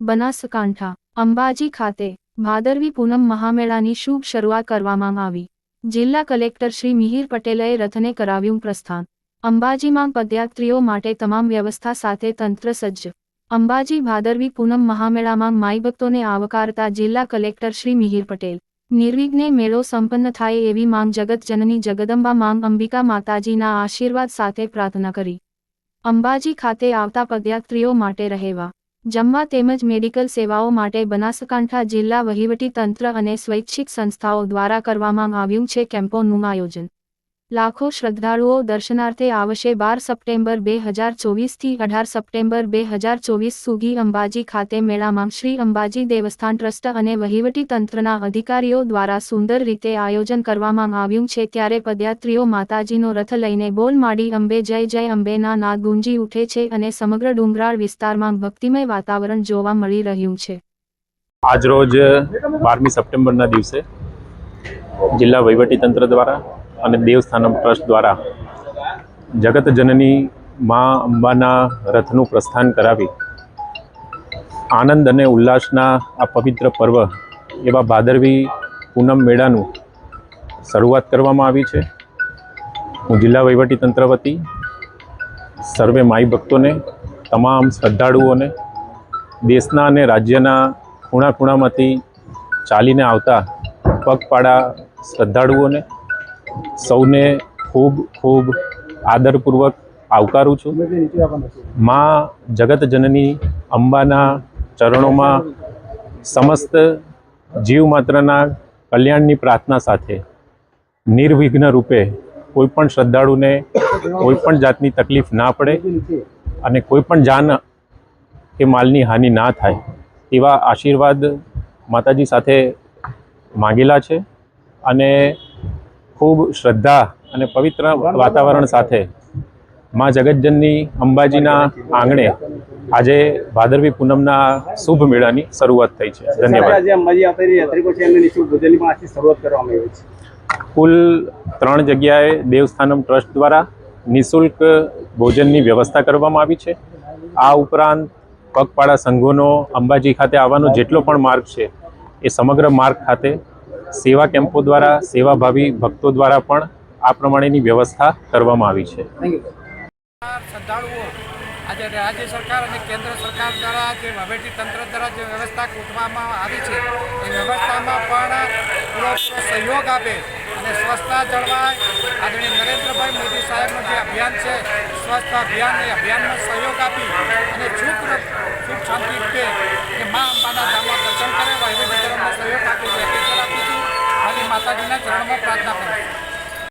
બનાસકાંઠા, અંબાજી ખાતે ભાદરવી પૂનમ મહામેળાની શુભ શરૂઆત કરવામાં આવી. જિલ્લા કલેક્ટર શ્રી મિહિર પટેલે રથને કરાવ્યું પ્રસ્થાન. અંબાજીમાં પદયાત્રીઓ માટે તમામ વ્યવસ્થા સાથે તંત્ર સજ્જ. અંબાજી ભાદરવી પૂનમ મહામેળામાં માઈભક્તોને આવકારતા જિલ્લા કલેક્ટર શ્રી મિહિર પટેલ. નિર્વિઘ્ને મેળો સંપન્ન થાય એવી માંગ જગતજનની જગદંબા માંગ અંબિકા માતાજીના આશીર્વાદ સાથે પ્રાર્થના કરી. અંબાજી ખાતે આવતા પદયાત્રીઓ માટે રહેવા. જમવા તેમજ મેડિકલ સેવાઓ માટે બનાસકાંઠા જિલ્લા વહીવટી તંત્ર અને સ્વૈચ્છિક સંસ્થાઓ દ્વારા કરવામાં આવ્યું છે કેમ્પોનું આયોજન. લાખો શ્રદ્ધાળુઓ દર્શનાર્થે આવશે બાર સપ્ટેમ્બર બે હજાર ચોવીસથી અઢાર સપ્ટેમ્બર બે હજાર ચોવીસ સુધી અંબાજી ખાતે મેળામાં શ્રી અંબાજી દેવસ્થાન ટ્રસ્ટ અને વહીવટી તંત્રના અધિકારીઓ દ્વારા સુંદર રીતે આયોજન કરવામાં આવ્યું છે ત્યારે પદયાત્રીઓ માતાજીનો રથ લઈને બોલ માડી અંબે જય જય અંબેના નાદ ગુંજી ઉઠે છે અને સમગ્ર ડુંગરાળ વિસ્તારમાં ભક્તિમય વાતાવરણ જોવા મળી રહ્યું છે. આજરોજ બારમી સપ્ટેમ્બરના દિવસે જિલ્લા વહીવટીતંત્ર દ્વારા અને દેવસ્થાનમ ટ્રસ્ટ દ્વારા જગત જનની મા અંબાના રથનું પ્રસ્થાન કરાવી આનંદ અને ઉલ્લાસના આ પવિત્ર પર્વ એવા ભાદરવી પૂનમ મેળાનું શરૂઆત કરવામાં આવી છે. હું જિલ્લા વહીવટીતંત્ર વતી સર્વે માઈ ભક્તોને, તમામ શ્રદ્ધાળુઓને, દેશના અને રાજ્યના ખૂણા ખૂણામાંથી ચાલીને આવતા પગપાળા શ્રદ્ધાળુઓને સૌને ખૂબ ખૂબ આદરપૂર્વક આવકારું છું. માં જગત જનની અંબાના ચરણોમાં સમસ્ત જીવ માત્રના કલ્યાણની પ્રાર્થના સાથે નિર્વિઘ્ન રૂપે કોઈ પણ શ્રદ્ધાળુને કોઈ પણ જાતની તકલીફ ના પડે અને કોઈ પણ જાન કે માલની હાનિ ના થાય એવા આશીર્વાદ માતાજી સાથે માંગેલા છે. અને ખૂબ શ્રદ્ધા અને પવિત્ર વાતાવરણ સાથે માં જગતજનની અંબાજીના આંગણે આજે ભાદરવી પૂનમના શુભ મેળાની શરૂઆત થઈ છે. ધન્યવાદ. કુલ ત્રણ જગ્યાએ દેવસ્થાનમ ટ્રસ્ટ દ્વારા નિઃશુલ્ક ભોજનની વ્યવસ્થા કરવામાં આવી છે. આ ઉપરાંત પગપાળા સંઘોનો અંબાજી ખાતે આવવાનો જેટલો પણ માર્ગ છે એ સમગ્ર માર્ગ ખાતે સેવા કેમ્પો દ્વારા સેવાભાવી ભક્તો દ્વારા પણ આ પ્રમાણેની વ્યવસ્થા કરવામાં આવી છે. શ્રદ્ધાળુઓ આજે રાજ્ય સરકાર અને કેન્દ્ર સરકાર દ્વારા જે વહીવટી તંત્ર દ્વારા જે વ્યવસ્થા ગોઠવવામાં આવી છે એ વ્યવસ્થામાં પણ પૂરો સહયોગ આપે અને સ્વચ્છતા જળવાય. આદરણીય નરેન્દ્રભાઈ મોદી સાહેબનું જે અભિયાન છે સ્વચ્છ અભિયાન એ અભિયાનમાં સહયોગ આપી અને સુખ છૂટ શાંતિ રૂપે કે મા અંબાના ધામમાં દર્શન કરે વહીવટી